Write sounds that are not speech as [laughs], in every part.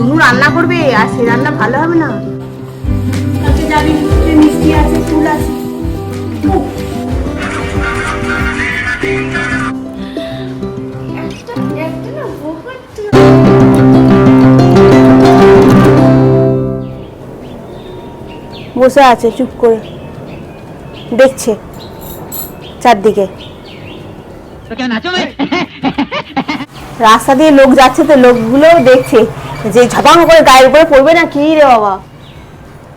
তনু রান্না করবে আর সে রান্না ভালো হবে না। বসে আছে চুপ করে। দেখছে চারদিকে। রাস্তা দিয়ে লোক যাচ্ছে তো লোকগুলো দেখছে। যে ঝপাং করে গায়ের উপরে পড়বে না? কি রে বাবা?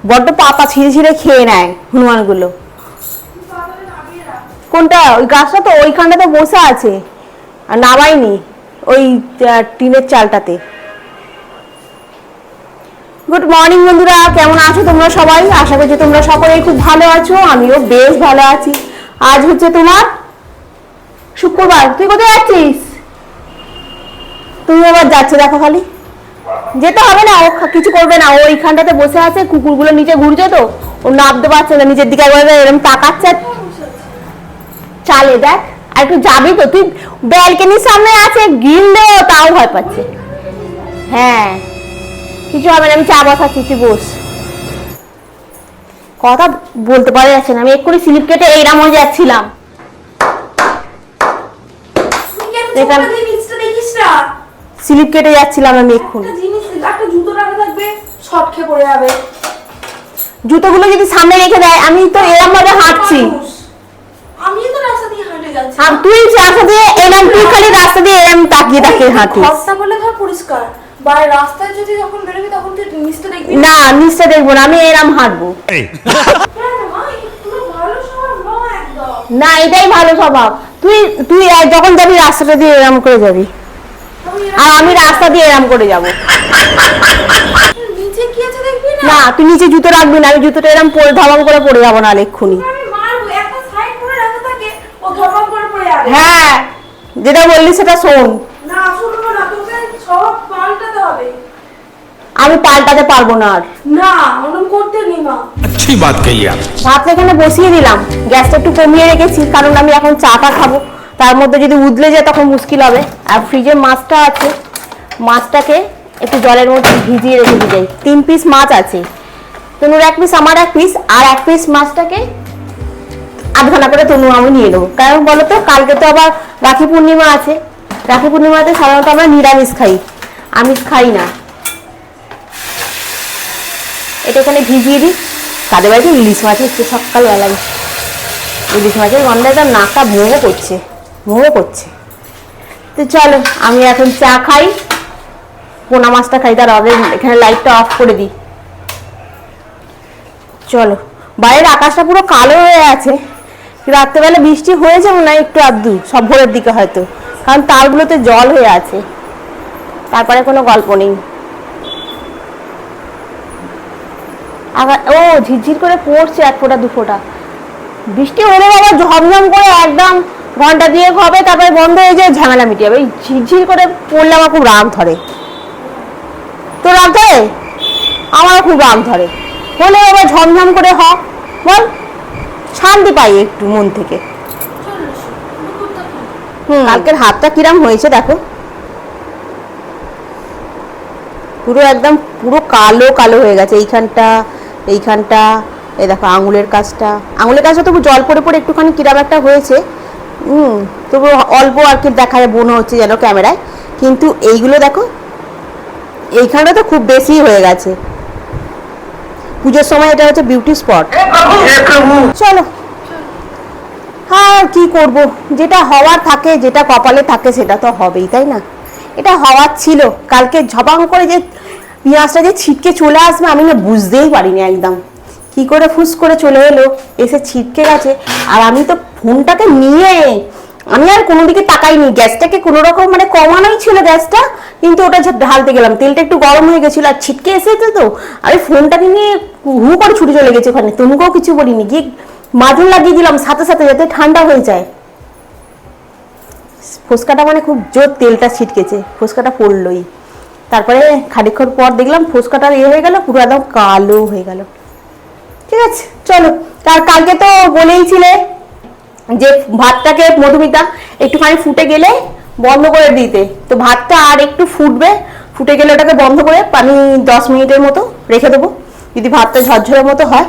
বড্ড পাতা ছিঁড়ে ছিঁড়ে খেয়ে নেয় হনুমানগুলো। কোনটা? ওই গাছটা তো ওইখানটাতে বসে আছে। আর নামাইনি ওই টিনের চালটাতে। গুড মর্নিং বন্ধুরা, কেমন আছো তোমরা সবাই? আশা করছি তোমরা সকলেই খুব ভালো আছো, আমিও বেশ ভালো আছি। আজ হচ্ছে তোমার শুক্রবার। তুই কোথায় যাচ্ছিস? তুমি আবার যাচ্ছে, দেখো খালি। যেতে হবে না ও কিছু করবে না। ও ওইখানটাতে বসে আছে কুকুরগুলো নিচে ঘুরছে তো। ও নামতে পারছে না নিচের দিকে একবার এরকম তাকাচ্ছে। চালে দেখ আর একটু যাবি তো তুই ব্যালকনির সামনে আছে গিল দেও তাও ভয় পাচ্ছে। হ্যাঁ কিছু হবে না আমি চা বসাচ্ছি তুই বস। কথা বলতে পারা যাচ্ছে না আমি এক্ষুনি স্লিপ কেটে এইরাম হয়ে যাচ্ছিলাম। এখান- স্লিপ কেটে যাচ্ছিলাম আমি এক্ষুনি জুতোগুলো যদি সামনে রেখে দেয় আমি তো এরম ভাবে হাঁটছি। আমি তো রাস্তা দিয়ে হাঁটে যাচ্ছি। আর তুই রাস্তা দিয়ে এরম তুই খালি রাস্তা দিয়ে এরম তাকিয়ে তাকিয়ে হাঁটিস। ঘরটা বলে ধর পরিষ্কার বা রাস্তায় যদি যখন বেরোবি তখন তুই নিচটা দেখবি না। নিচটা দেখব না আমি এরম হাঁটবো। না এটাই ভালো স্বভাব। তুই তুই যখন যাবি রাস্তাটা দিয়ে এরম করে যাবি। আর আমি রাস্তা দিয়ে এরম করে যাব নিচে কি আছে দেখবি না না তুই নিচে জুতো রাখবি না আমি জুতোটা এরম পরে ধবাম করে পড়ে যাবো না এক্ষুনি আমি মারবো একটা সাইড করে রাখা থাকে ও ধপাম করে পড়ে যাবে হ্যাঁ যেটা বললি সেটা শোন না শুনবো না তোকে সব পাল্টাতে হবে আমি পাল্টাতে পারবো না আর না ওরকম করতে নেই মা अच्छी बात कही आप ভাতটা এখানে বসিয়ে দিলাম গ্যাসটা একটু কমিয়ে রেখেছি কারণ আমি এখন চাটা খাবো তার মধ্যে যদি উদলে যায় তখন মুশকিল হবে। আর ফ্রিজে মাছটা আছে। মাছটাকে একটু জলের মধ্যে ভিজিয়ে রেখে দিয়ে যাই তিন পিস মাছ আছে। তনুর এক পিস আমার এক পিস আর এক পিস মাছটাকে আধখানা করে তনু আমি নিয়ে নেব। কারণ বলো তো কালকে তো আবার রাখি পূর্ণিমা আছে। রাখি পূর্ণিমাতে সাধারণত আমরা নিরামিষ খাই। আমিষ খাই না। এটা এখানে ভিজিয়ে দিই। তাদের বাড়িতে ইলিশ মাছ হচ্ছে সকালবেলায়। ইলিশ মাছের গন্ধে তার নাকটা মোমো করছে। মোমো করছে। তো চলো, আমি এখন চা খাই। পোনা মাছটা খাই তার আগে এখানে লাইটটা অফ করে দিই। চলো, বাইরের আকাশটা পুরো কালো হয়ে আছে। রাত্রেবেলা বৃষ্টি হয়েছে মনে হয় একটু আধটু, সব ভোরের দিকে হয়তো। কারণ তারগুলোতে জল হয়ে আছে। তারপরে কোনো গল্প নেই। আবার, ও, ঝিরঝির করে পড়ছে এক ফোঁটা, দু ফোঁটা। বৃষ্টি হলে বাবা ঝমঝম করে একদম ঘণ্টা দিয়ে হবে, তারপরে বন্ধ হয়ে যায়, ঝামেলা যাবে। ঝিরঝির করে পড়লে আমার খুব রাগ ধরে। তো রাগ ধরে? আমারও খুব রাগ ধরে। হলে বাবা ঝমঝম করে হ, বল। শান্তি পাই একটু মন থেকে। হুম, কালকের হাতটা কিরাম হয়েছে, দেখো। পুরো একদম পুরো কালো কালো হয়ে গেছে এইখানটা এইখানটা। এই দেখো আঙুলের কাজটা। আঙুলের কাজটা তবু জল পড়ে পড়ে একটুখানি কিরাম একটা হয়েছে। হুম তবু অল্প আর কি দেখা যায় মনে হচ্ছে যেন ক্যামেরায়। কিন্তু এইগুলো দেখো এইখানটা তো খুব বেশি হয়ে গেছে। পুজোর সময় এটা হচ্ছে বিউটি স্পট চলো। হ্যাঁ কি করব? যেটা হওয়ার থাকে যেটা কপালে থাকে সেটা তো হবেই তাই না? এটা হওয়ার ছিল। কালকে ঝপাং করে যে পেঁয়াজটা যে ছিটকে চলে আসবে আমি না বুঝতেই পারিনি একদম। কি করে ফুস করে চলে এলো? এসে ছিটকে গেছে। আর আমি তো ফোনটাকে নিয়ে আমি আর কোনো দিকে তাকাইনি। গ্যাসটাকে কোনো রকম মানে কমানোই ছিল গ্যাসটা, কিন্তু ওটা ঢালতে গেলাম। তেলটা একটু গরম হয়ে গেছিল আর ছিটকে এসেছে তো। আমি ফোনটাকে নিয়ে হু করে ছুটে চলে গেছে ওখানে। তনুকেও কিছু বলিনি। গিয়ে মাজন লাগিয়ে দিলাম সাথে সাথে যাতে ঠান্ডা হয়ে যায়। ফুচকাটা মানে খুব জোর তেলটা ছিটকেছে। ফুচকাটা পড়লোই। তারপরে খানিক্ষণ পর দেখলাম ফুচকাটা ইয়ে হয়ে গেল, পুরো একদম কালো হয়ে গেল। ঠিক আছে, চলো। তার কালকে তো বলেইছিলে যে ভাতটাকে মধুমিতা একটুখানি ফুটে গেলে বন্ধ করে দিতে। তো ভাতটা আর একটু ফুটবে, ফুটে গেলে ওটাকে বন্ধ করে পানি দশ মিনিটের মতো রেখে দেবো। যদি ভাতটা ঝরঝরের মতো হয়,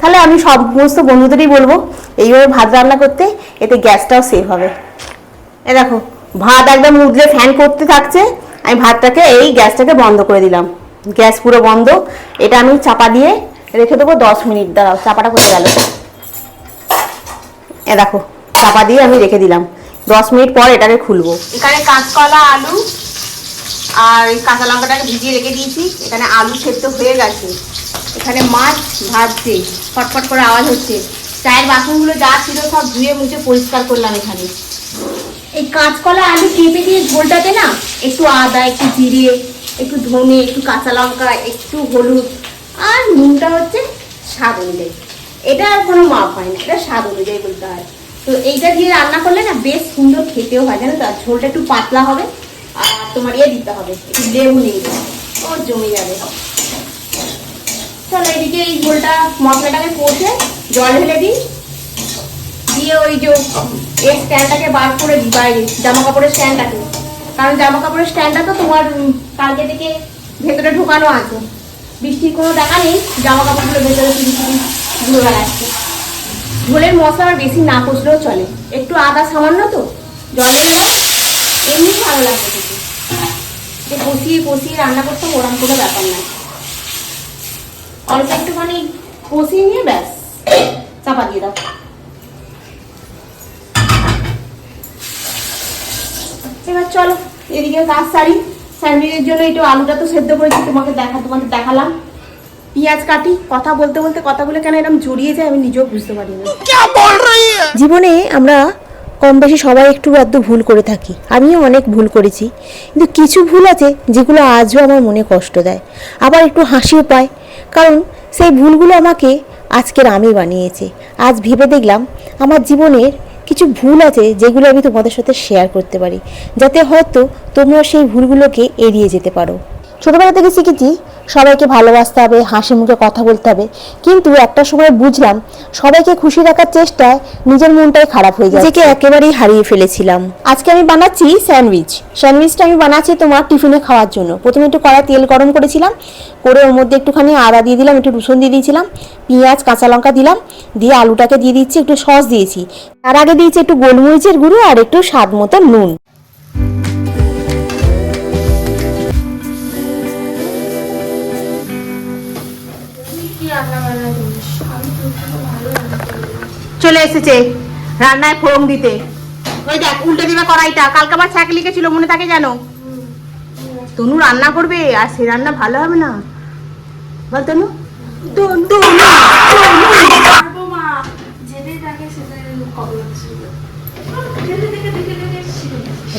তাহলে আমি সমস্ত বন্ধুদেরই বলব, এইভাবে ভাত রান্না করতে এতে গ্যাসটাও সেভ হবে। এ দেখো, ভাত একদম উঠলে ফ্যান করতে থাকছে, আমি ভাতটাকে এই গ্যাসটাকে বন্ধ করে দিলাম। গ্যাস পুরো বন্ধ, এটা আমি চাপা দিয়ে রেখে দেবো দশ মিনিট। দাঁড়াও, চাপাটা কোথায় গেল? এ দেখো চাপা দিয়ে আমি রেখে দিলাম। দশ মিনিট পর এটাকে খুলবো। এখানে কাঁচকলা আলু আর এই কাঁচা লঙ্কাটাকে ভিজিয়ে রেখে দিয়েছি। এখানে আলু সেদ্ধ হয়ে গেছে। এখানে মাছ ভাজছে। ফটফট করে আওয়াজ হচ্ছে। চায়ের বাসনগুলো যা ছিল সব ধুয়ে মুছে পরিষ্কার করলাম এখানে। এই কাঁচকলা আলু কেটে দিয়ে ঝোলটাতে না একটু আদা একটু জিরে একটু ধনে একটু কাঁচা লঙ্কা একটু হলুদ আর নুনটা হচ্ছে স্বাদ অনুযায়ী। এটা আর কোনো মাপ হয় না, এটা স্বাদ অনুযায়ী বলতে হয়। তো এইটা দিয়ে রান্না করলে না বেশ সুন্দর খেতেও হয়, জানো তো? ঝোলটা একটু পাতলা হবে, আর তোমার ইয়ে দিতে হবে লেবু নেই ও, জমে যাবে। চলো এদিকে এই ঝোলটা, মশলাটাকে কষে জল ঢেলে দিই। দিয়ে ওই যে এই স্ট্যান্ডটাকে বার করে দিই বাইরে জামা কাপড়ের স্ট্যান্ডটাকে। কারণ জামা কাপড়ের স্ট্যান্ডটা তো তোমার কালকে থেকে ভেতরে ঢোকানো আছে। বৃষ্টির কোনো দেখা নেই জামা কাপড়গুলো ভেতরে চুরি ঘুরে বেড়াচ্ছে ঝোলের মশলা আর বেশি না কষলেও চলে। একটু আদা সামান্য তো জল ঢেলে এমনি ভালো খেতে। যে কষিয়ে কষিয়ে রান্না করতাম ওরকম কোনো ব্যাপার না। অল্প একটুখানি কষিয়ে নিয়ে ব্যাস, চাপা দিয়ে দাও। এবার চলো, এদিকে কাজ সারি। স্যান্ডউইচের জন্য একটু আলুটা তো সেদ্ধ করেছি, তোমাকে দেখা, তোমাদের দেখালাম। পেঁয়াজ কাটি কথা বলতে বলতে কথাগুলো কেন এরকম জড়িয়ে যায় আমি নিজেও বুঝতে পারি না। জীবনে আমরা কম বেশি সবাই একটু আধটু ভুল করে থাকি। আমিও অনেক ভুল করেছি। কিন্তু কিছু ভুল আছে যেগুলো আজও আমার মনে কষ্ট দেয়। আবার একটু হাসিও পায়। কারণ সেই ভুলগুলো আমাকে আজকের আমি বানিয়েছে। আজ ভেবে দেখলাম আমার জীবনের কিছু ভুল আছে যেগুলো আমি তোমাদের সাথে শেয়ার করতে পারি। যাতে হয়তো তোমরা সেই ভুলগুলোকে এড়িয়ে যেতে পারো। ছোটবেলা থেকে শিখেছি সবাইকে ভালোবাসতে হবে হাসি মুখে কথা বলতে হবে। কিন্তু একটা সময় বুঝলাম সবাইকে খুশি রাখার চেষ্টায় নিজের মনটাই খারাপ হয়ে যায় নিজেকে একেবারেই হারিয়ে ফেলেছিলাম। আজকে আমি বানাচ্ছি স্যান্ডউইচ। স্যান্ডউইচটা আমি বানাচ্ছি তোমার টিফিনে খাওয়ার জন্য। প্রথমে একটু কড়া তেল গরম করেছিলাম করে ওর মধ্যে একটুখানি আদা দিয়ে দিলাম একটু রসুন দিয়ে দিয়েছিলাম পেঁয়াজ কাঁচা লঙ্কা দিলাম দিয়ে আলুটাকে দিয়ে দিচ্ছি একটু সস দিয়েছি। তার আগে দিয়েছি একটু গোলমরিচের গুঁড়ো আর একটু স্বাদ মতো নুন। চলে এসেছে রান্নায় ফোড়ন দিতে। ওই দেখ উল্টে দিবে কড়াইটা। কালকে আবার ছ্যাঁক লিখেছিল মনে থাকে জানো তনু রান্না করবে আর সে রান্না ভালো হবে না। বল তনু।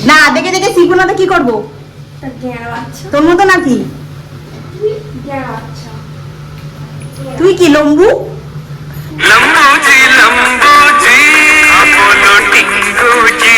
না দেখে দেখে শিখব না তো কি করব? তা জ্ঞান তোর মতো নাকি? তুই জ্ঞান বাচ্চা। তুই কি লম্বু? লম্বুজি টিঙ্গুজি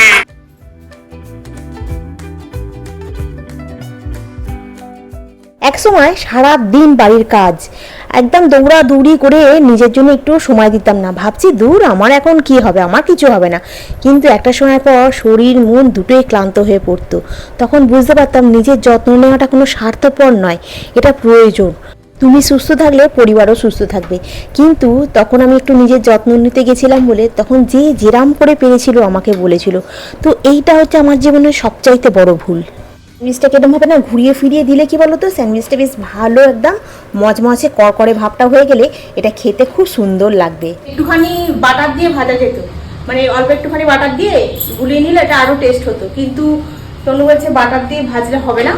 একসময় সারা দিন বাড়ির কাজ। একদম দৌড়া দৌড়ি করে নিজের জন্য একটু সময় দিতাম না। ভাবছি, দূর, আমার এখন কি হবে? আমার কিছু হবে না। কিন্তু একটা সময় পর শরীর, মন দুটোই ক্লান্ত হয়ে পড়তো। তখন বুঝতে পারতাম, নিজের যত্ন নেওয়াটা কোনো স্বার্থপর নয়। এটা প্রয়োজন। তুমি সুস্থ থাকলে পরিবারও সুস্থ থাকবে। কিন্তু তখন আমি একটু নিজের যত্ন নিতে গেছিলাম বলে তখন যে যেরাম করে পেরেছিল আমাকে বলেছিল। তো এইটা হচ্ছে আমার জীবনের সবচাইতে বড় ভুল। স্যান্ডউইচটাকে এরকমভাবে না ঘুরিয়ে ফিরিয়ে দিলে কি বলো তো স্যান্ডউইচটা বেশ ভালো একদম মচমচে করকরে ভাবটা হয়ে গেলে এটা খেতে খুব সুন্দর লাগবে। একটুখানি বাটার দিয়ে ভাজা যেত। মানে অল্প একটুখানি বাটার দিয়ে গুলিয়ে নিলে এটা আরও টেস্ট হতো। কিন্তু তনু বলছে বাটার দিয়ে ভাজলে হবে না।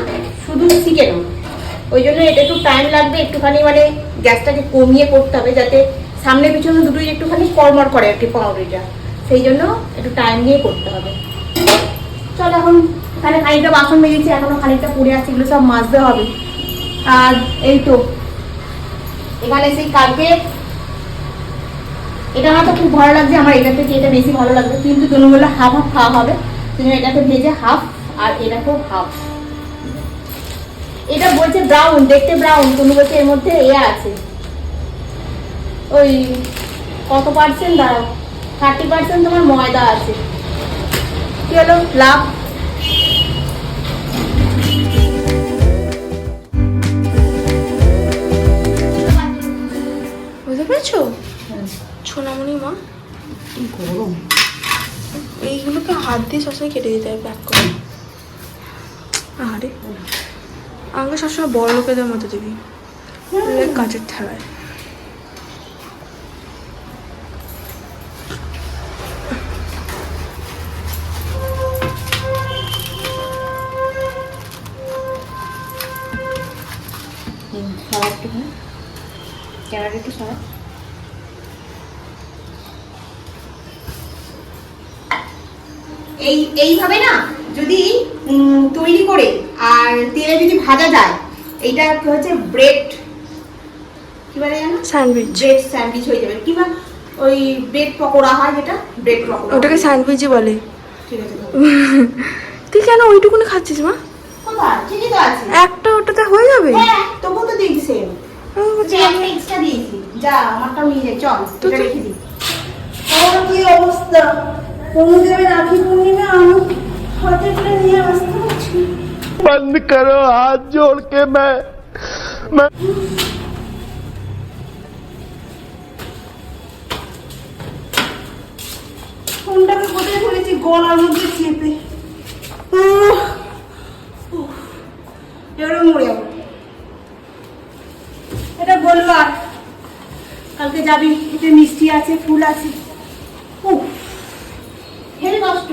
শুধু চিকেন ওই জন্য এটা একটু টাইম লাগবে, একটুখানি মানে গ্যাসটাকে কমিয়ে করতে হবে যাতে সামনে পিছনে দুটোই একটুখানি কড়মড় করে আর কি পাউরুটিটা। সেই জন্য একটু টাইম নিয়ে করতে হবে। চল এখন এখানে খানিকটা বাসন মেজেছি, এখনও খানিকটা পড়ে আছে, এগুলো সব মাজতে হবে। আর এই তো, এখানে সেই কালকে এটা আমার তো খুব ভালো লাগছে, আমার এটা থেকে এটা বেশি ভালো লাগবে। কিন্তু তনুগুলো হাফ হাফ খাওয়া হবে তুমি ভেজে হাফ আর এটাকেও হাফ এটা বলছে ব্রাউন দেখতে ব্রাউন কোনো বলছে এর মধ্যে এ আছে। ওই কত পার্সেন্ট দাঁড়াও থার্টি পার্সেন্ট তোমার ময়দা আছে। কি হলো? লাভ? বুঝতে পেরেছ? সোনামণি মা। গরম। এইগুলোকে হাত দিয়ে সবসময় কেটে দিতে হবে প্যাক করে। আরে আমাকে সবসময় বড় লোকেদের মতো দিবি কাঁচের একটু ক্যামেরা একটু এই এইভাবে না? যদি তৈরি করে আর তেলে যদি ভাজা যায় এইটা কি হচ্ছে? ব্রেড কি বলে জানো স্যান্ডউইচ। ব্রেড স্যান্ডউইচ হয়ে যাবে। কিংবা ওই ব্রেড পকোড়া হয় যেটা? ব্রেড পকোড়া। ওটাকে স্যান্ডউইচই বলে। ঠিক আছে [laughs] তুই কেন ওইটুকুনি খাচ্ছিস মা? কোথায় ঠিকই তো আছে। একটা ওটাতে হয়ে যাবে? হ্যাঁ তো সেম বলছি, একটা এক্সট্রা দিয়েছি। যা আমারটাও নিয়ে যাই চল তো এটা রেখে দিই। আমার কি অবস্থা? কোনো দেবে রাখি পূর্ণিমা আমি হাতে করে নিয়ে আসতে পারছি না। बंद करो हाथ जोड़ के मैं मैं ফোনটাকে কোথায় ফেলেছি গলার মধ্যে চেপে উহ, উহ, এবারে মরে যাবো এটা বলবো আর কালকে যাবি এতে মিষ্টি আছে ফুল আছে উহ, হেরে কষ্ট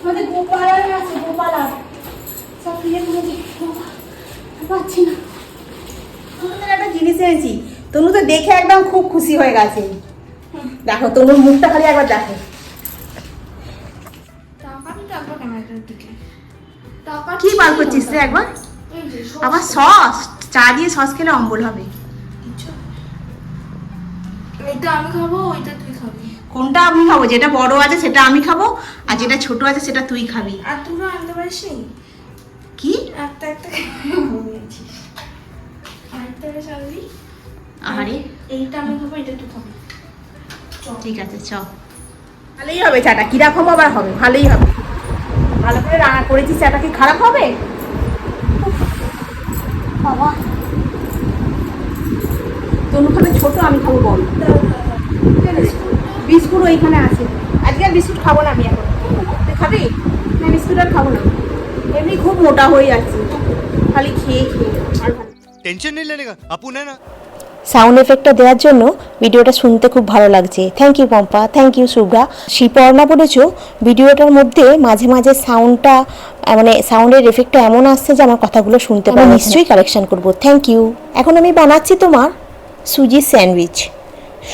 আমাদের গোপাল আর আছে গোপাল আর। সব ফিরে ফিরে পাচ্ছি না। তোমাদের একটা জিনিস এনেছি। তনু তো দেখে একদম খুব খুশি হয়ে গেছে। দেখো তনুর মুখটা খালি একবার দেখো। কি বার করছিস রে একবার? এই আবার সস। চা দিয়ে সস খেলে অম্বল হবে। এইটা আমি খাব ওইটা তুই খাবি। কোনটা আমি খাব? যেটা বড় আছে সেটা আমি খাব আর যেটা ছোট আছে সেটা তুই খাবি। আর তোরা আনতে পারিস? কি? একটা একটা আরে এইটা আমি খাব এটা তুই খাবি। ঠিক আছে চ। ভালোই হবে চাটা। কীরকম আবার হবে? ভালোই হবে। ভালো করে রান্না করেছি চাটা কি খারাপ হবে? বাবা। তনু খাবে ছোট, আমি খাব বড় বিস্কুট ওইখানে আছে। আজকে আর বিস্কুট খাব না আমি এখন। খাবি? না, বিস্কুট আর খাব না। এমনি খুব মোটা হয়ে যাচ্ছে। খালি খেয়ে খেয়ে। আর টেনশন নেই লেনেগা আপু না। সাউন্ড এফেক্টটা দেওয়ার জন্য ভিডিওটা শুনতে খুব ভালো লাগছে। Thank you Pompa. Thank you Shubhra Shiparna বলেছ ভিডিওটার মধ্যে মাঝে মাঝে সাউন্ডটা মানে সাউন্ডের এফেক্টটা এমন আসছে যে আমার কথাগুলো শুনতে পাই নিশ্চয়ই কালেকশন করব। থ্যাংক ইউ এখন আমি বানাচ্ছি তোমার সুজি স্যান্ডউইচ।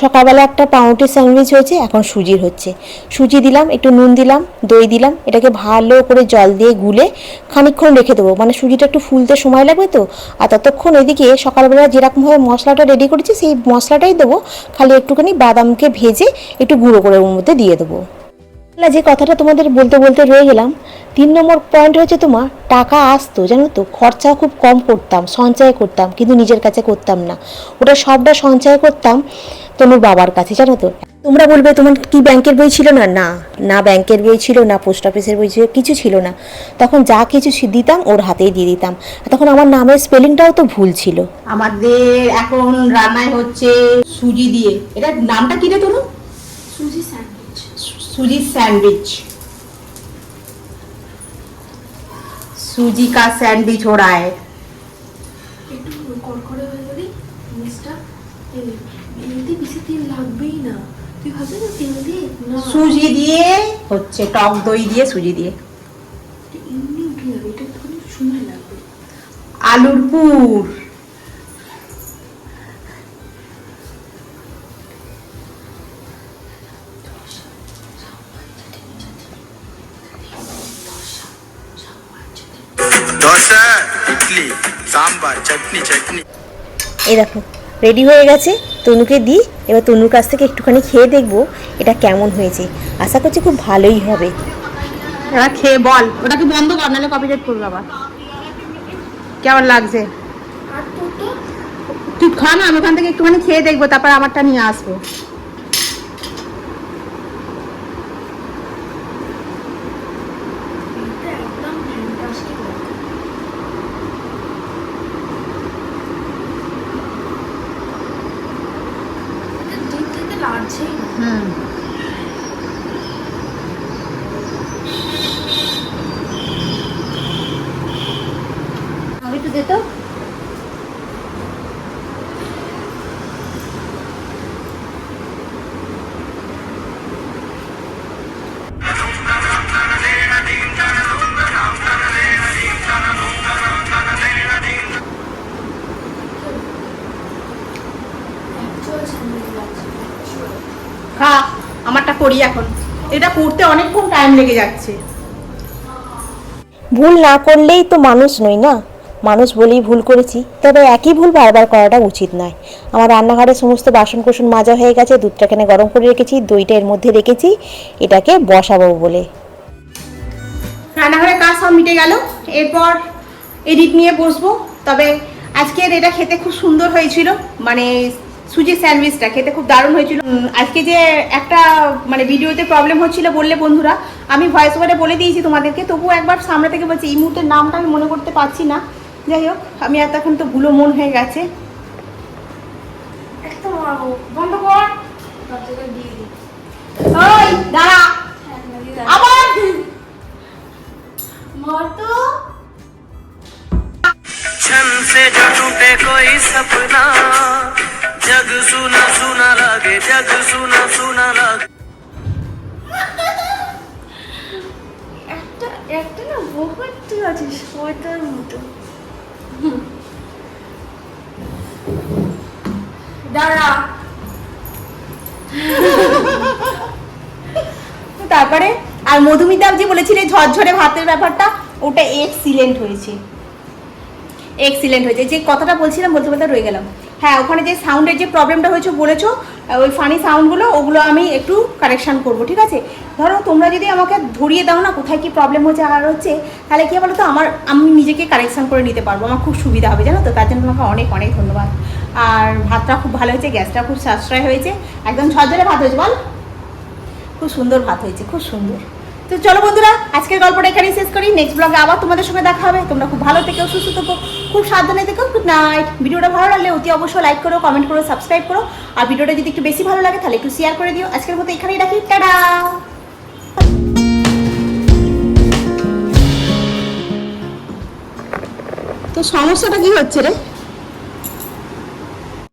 সকালবেলা একটা পাউরুটি স্যান্ডউইচ হয়েছে, এখন সুজির হচ্ছে। সুজি দিলাম, একটু নুন দিলাম, দই দিলাম, এটাকে ভালো করে জল দিয়ে গুলে খানিকক্ষণ রেখে দেবো। মানে সুজিটা একটু ফুলতে সময় লাগবে তো, আর ততক্ষণ এদিকে সকালবেলা যেরকমভাবে মশলাটা রেডি করেছি, সেই মশলাটাই দেবো। খালি একটুখানি বাদামকে ভেজে একটু গুঁড়ো করে ওর মধ্যে দিয়ে দেবো। না, যে কথাটা তোমাদের বলতে বলতে রয়ে গেলাম, তিন নম্বর পয়েন্ট হচ্ছে তোমার, টাকা আসতো, জানো তো, খরচা খুব কম করতাম, সঞ্চয় করতাম, কিন্তু নিজের কাছে করতাম না। ওটা সবটা সঞ্চয় করতাম তোমার বাবার কাছে, জানো তো। তোমরা বলবে, তোমার কি ব্যাংকের বই ছিল না? না না ব্যাংকের বই ছিল, না পোস্ট অফিসের বই ছিল, কিছু ছিল না। তখন যা কিছু দিতাম, ওর হাতেই দিয়ে দিতাম। তখন আমার নামের স্পেলিংটাও তো ভুল ছিল। আমাদের এখন রান্নায় হচ্ছে সুজি দিয়ে। এটা নামটা কি রে সুজি স্যান্ডউইচ सूजी सैंडविच सूजी का सैंडविच हो रहा है একটু কড়কড়ে হয়ে গেলি জিনিসটা এতে বেশি তেল লাগবেই না তুই ভাবলি না তেল দিয়ে না সুজি দিয়ে হচ্ছে টক দই দিয়ে সুজি দিয়ে এটা এমনি উঠে যাবে এটা একটুখানি সময় লাগবে আলুর পুর দোসা ইডলি সাম্বার চাটনি চাটনি। এই দেখো রেডি হয়ে গেছে। তনুকে দিই এবার তনুর কাছ থেকে একটুখানি খেয়ে দেখব এটা কেমন হয়েছে। আশা করছি খুব ভালোই হবে। এবার খেয়ে বল ওটাকে বন্ধ কর নাহলে কপিরাইট করবে আবার। কেমন লাগছে? তুই খা না আমি ওখান থেকে একটুখানি খেয়ে দেখব তারপর আমারটা নিয়ে আসব। খা আমারটা করি এখন। এটা করতে অনেকক্ষণ টাইম লেগে যাচ্ছে। ভুল না করলেই তো মানুষ নই না? মানুষ বলেই ভুল করেছি তবে একই ভুল বারবার করাটা উচিত নয়। আমার রান্নাঘরে সমস্ত বাসন কোসন মাজা হয়ে গেছে দুধটা এখানে গরম করে রেখেছি দইটা এর মধ্যে রেখেছি এটাকে বসাবো বলে। রান্নাঘরের কাজ সব মিটে গেল। এরপর এডিট নিয়ে বসবো। তবে আজকের এটা খেতে খুব সুন্দর হয়েছিল। মানে সুজি স্যান্ডউইচটা খেতে খুব দারুণ হয়েছিল উম, আজকে যে একটা মানে ভিডিওতে প্রবলেম হচ্ছিল বললে বন্ধুরা আমি ভয়েস ওভারে বলে দিয়েছি তোমাদেরকে তবুও একবার সামনে থেকে বলছি এই মুহূর্তে নামটা আমি মনে করতে পারছি না যাই হোক আমি এতক্ষণ তো ভুলো মন হয়ে গেছে একটা মারবো বন্ধ কর দরজাটা দিয়ে দিই ওই দাঁড়া হ্যাঁ, দিয়ে দাও। আবার মার তো छन से जो टूटे कोई सपना जग सुना सुना लागे, जग सुना सुना लागे। একটা না বহুত আছে শয়তার মতো। দাঁড়া। তারপরে, আর মধুমিতা যে বলেছিলে ঝরঝরে ভাতের ব্যাপারটা, ওটা এক্সিলেন্ট হয়েছে। এক্সিলেন্ট হয়েছে। যে কথাটা বলছিলাম, বলতে বলতে রয়ে গেলাম। হ্যাঁ ওখানে যে সাউন্ডের যে প্রবলেমটা হয়েছে বলেছ ওই ফানি সাউন্ডগুলো ওগুলো আমি একটু কারেকশান করব, ঠিক আছে? ধরো তোমরা যদি আমাকে ধরিয়ে দাও না কোথায় কি প্রবলেম হচ্ছে আর হচ্ছে, তাহলে কী বলো তো আমার, আমি নিজেকে কারেকশান করে নিতে পারব, আমার খুব সুবিধা হবে, জানো তো? তার জন্য তোমাকে অনেক অনেক ধন্যবাদ। আর ভাতটা খুব ভালো হয়েছে, গ্যাসটা খুব সাশ্রয় হয়েছে, একদম ঝরঝরে ভাত হয়েছে, বল। খুব সুন্দর ভাত হয়েছে, খুব সুন্দর। তো চলো বন্ধুরা, আজকের গল্পটা এখানেই শেষ করি। নেক্সট ব্লগে আবার তোমাদের সঙ্গে দেখা হবে। তোমরা খুব ভালো থেকো, সুস্থ থেকো, খুব সাবধানে থেকো গুড নাইট ভিডিওটা ভালো লাগলে অতি অবশ্যই লাইক করো কমেন্ট করো সাবস্ক্রাইব করো। আর ভিডিওটা যদি একটু বেশি ভালো লাগে, তাহলে একটু শেয়ার করে দিও। আজকের মতো এখানেই রাখি। টাটা! তো সমস্যাটা কি হচ্ছে রে?